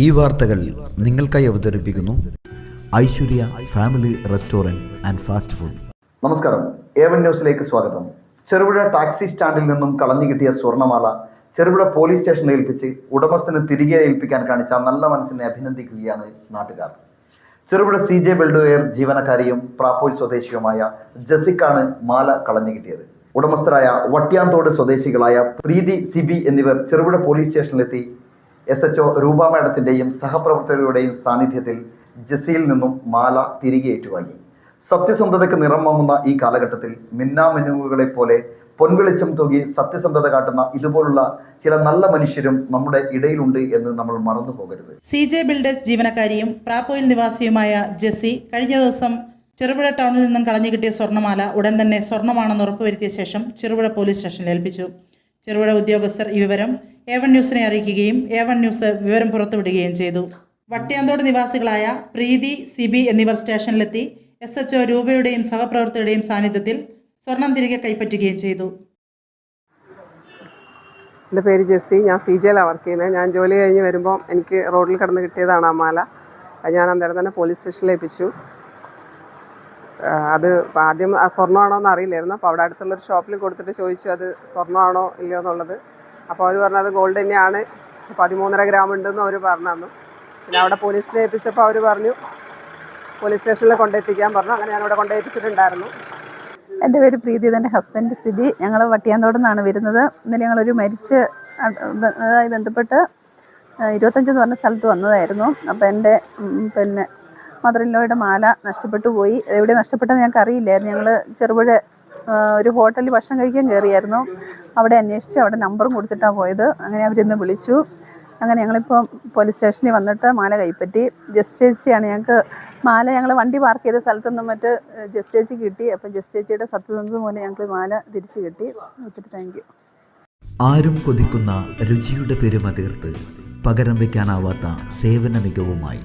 ഈ വാർത്തകൾ നിങ്ങൾക്കായി അവതരിപ്പിക്കുന്നു Aishwarya family restaurant and fast food. നമസ്കാരം. ഏവൻ ന്യൂസിലേക്ക് സ്വാഗതം. ചെറുപുഴ ടാക്സി സ്റ്റാൻഡിൽ നിന്നും കളഞ്ഞു കിട്ടിയ സ്വർണമാല ചെറുപുഴ പോലീസ് സ്റ്റേഷനിൽ ഏൽപ്പിച്ച് ഉടമസ്ഥന് തിരികെ ഏൽപ്പിക്കാൻ കാണിച്ച നല്ല മനസ്സിനെ അഭിനന്ദിക്കുകയാണ് നാട്ടുകാർ. ചെറുപുഴ സി ജെ ബിൽഡുവെയർ ജീവനക്കാരിയും പ്രാപ്പോയിൽ സ്വദേശിയുമായ ജസിക്കാണ് മാല കളഞ്ഞു കിട്ടിയത്. ഉടമസ്ഥരായ വട്ട്യാന്തോട് സ്വദേശികളായ പ്രീതി സിബി എന്നിവർ ചെറുപുഴ പോലീസ് സ്റ്റേഷനിലെത്തി എസ് എച്ച് ഒ രൂപ മാഡത്തിന്റെയും സഹപ്രവർത്തകരുടെയും സാന്നിധ്യത്തിൽ ജസിയിൽ നിന്നും മാല തിരികെ ഏറ്റുവാങ്ങി. സത്യസന്ധതയ്ക്ക് നിറം വാങ്ങുന്ന ഈ കാലഘട്ടത്തിൽ മിന്നാമിനുകളെ പോലെ പൊൻവെളിച്ചം തൂകി സത്യസന്ധത കാട്ടുന്ന ഇതുപോലുള്ള ചില നല്ല മനുഷ്യരും നമ്മുടെ ഇടയിലുണ്ട് എന്ന് നമ്മൾ മറന്നു പോകരുത്. സി ജെ ബിൽഡേഴ്സ് ജീവനക്കാരിയും പ്രാപ്പോയിൽ നിവാസിയുമായ ജെസി കഴിഞ്ഞ ദിവസം ചെറുപുഴ ടൗണിൽ നിന്നും കളഞ്ഞു കിട്ടിയ സ്വർണമാല ഉടൻ തന്നെ സ്വർണമാണെന്ന് ഉറപ്പുവരുത്തിയ ശേഷം ചെറുപുഴ പോലീസ് സ്റ്റേഷനിൽ ഏൽപ്പിച്ചു. ചെറുപുഴ ഉദ്യോഗസ്ഥർ ഈ വിവരം എ വൺ ന്യൂസിനെ അറിയിക്കുകയും എ വൺ ന്യൂസ് വിവരം പുറത്തുവിടുകയും ചെയ്തു. വട്ടിയാന്തോട് നിവാസികളായ പ്രീതി സിബി എന്നിവർ സ്റ്റേഷനിലെത്തി എസ് എച്ച് ഒ രൂപയുടെയും സഹപ്രവർത്തകരുടെയും സാന്നിധ്യത്തിൽ സ്വർണം തിരികെ കൈപ്പറ്റുകയും ചെയ്തു. എന്റെ പേര് ജെസ്സി. ഞാൻ സി ജിയിലാണ് വർക്ക് ചെയ്യുന്നത് ഞാൻ ജോലി കഴിഞ്ഞ് വരുമ്പോൾ എനിക്ക് റോഡിൽ കിടന്ന് കിട്ടിയതാണ് ആ മാല. ഞാൻ അന്നേരം തന്നെ പോലീസ് ആ, അത് ആദ്യം ആ സ്വർണമാണോ എന്ന് അറിയില്ലായിരുന്നു. അപ്പോൾ അവിടെ അടുത്തുള്ളൊരു ഷോപ്പിൽ കൊടുത്തിട്ട് ചോദിച്ചു അത് സ്വർണമാണോ ഇല്ലയോ എന്നുള്ളത്? അപ്പോൾ അവർ പറഞ്ഞു അത് ഗോൾഡ് തന്നെയാണ്. പതിമൂന്നര ഗ്രാം ഉണ്ടെന്ന് അവർ പറഞ്ഞു തന്നു പിന്നെ അവിടെ പോലീസിനെ ഏൽപ്പിച്ചപ്പോൾ അവർ പറഞ്ഞു പോലീസ് സ്റ്റേഷനിൽ കൊണ്ടെത്തിക്കാൻ പറഞ്ഞു. അങ്ങനെ ഞാനിവിടെ കൊണ്ടെത്തിച്ചിട്ടുണ്ടായിരുന്നു എന്റെ പേര് പ്രീതി എന്റെ ഹസ്ബൻഡ് സ്ഥിതി ഞങ്ങൾ വട്ടിയാന്തോട് നിന്നാണ് വരുന്നത്. ഇന്നലെ ഞങ്ങളൊരു മരിച്ച് അതായി ബന്ധപ്പെട്ട് ഇരുപത്തഞ്ചെന്ന് പറഞ്ഞ സ്ഥലത്ത് വന്നതായിരുന്നു. അപ്പോൾ എന്റെ പിന്നെ മദർ ഇൻലോയുടെ മാല നഷ്ടപ്പെട്ടു പോയി. എവിടെ നഷ്ടപ്പെട്ടെന്ന് ഞങ്ങൾക്ക് അറിയില്ലായിരുന്നു. ഞങ്ങൾ ചെറുപുഴ ഒരു ഹോട്ടലിൽ ഭക്ഷണം കഴിക്കാൻ കയറിയായിരുന്നു. അവിടെ അന്വേഷിച്ച് അവിടെ നമ്പറും കൊടുത്തിട്ടാണ് പോയത്. അങ്ങനെ അവരിന്ന് വിളിച്ചു. അങ്ങനെ ഞങ്ങളിപ്പോൾ പോലീസ് സ്റ്റേഷനിൽ വന്നിട്ട് മാല കൈപ്പറ്റി. ജസ്റ്റ് ചേച്ചിയാണ് ഞങ്ങൾക്ക് മാല ഞങ്ങൾ വണ്ടി പാർക്ക് ചെയ്ത സ്ഥലത്തു നിന്നും മറ്റ് ജസ്റ്റ് ചേച്ചി കിട്ടി. അപ്പം ജസ്റ്റ് ചേച്ചിയുടെ സത്യസന്ധത മൂലം ഞങ്ങൾക്ക് മാല തിരിച്ചു കിട്ടി. ഒത്തിരി താങ്ക് യു ആരും കൊതിക്കുന്ന രുചിയുടെ പെരുമ തീർത്ത് പകരം വയ്ക്കാനാവാത്ത സേവന മികവുമായി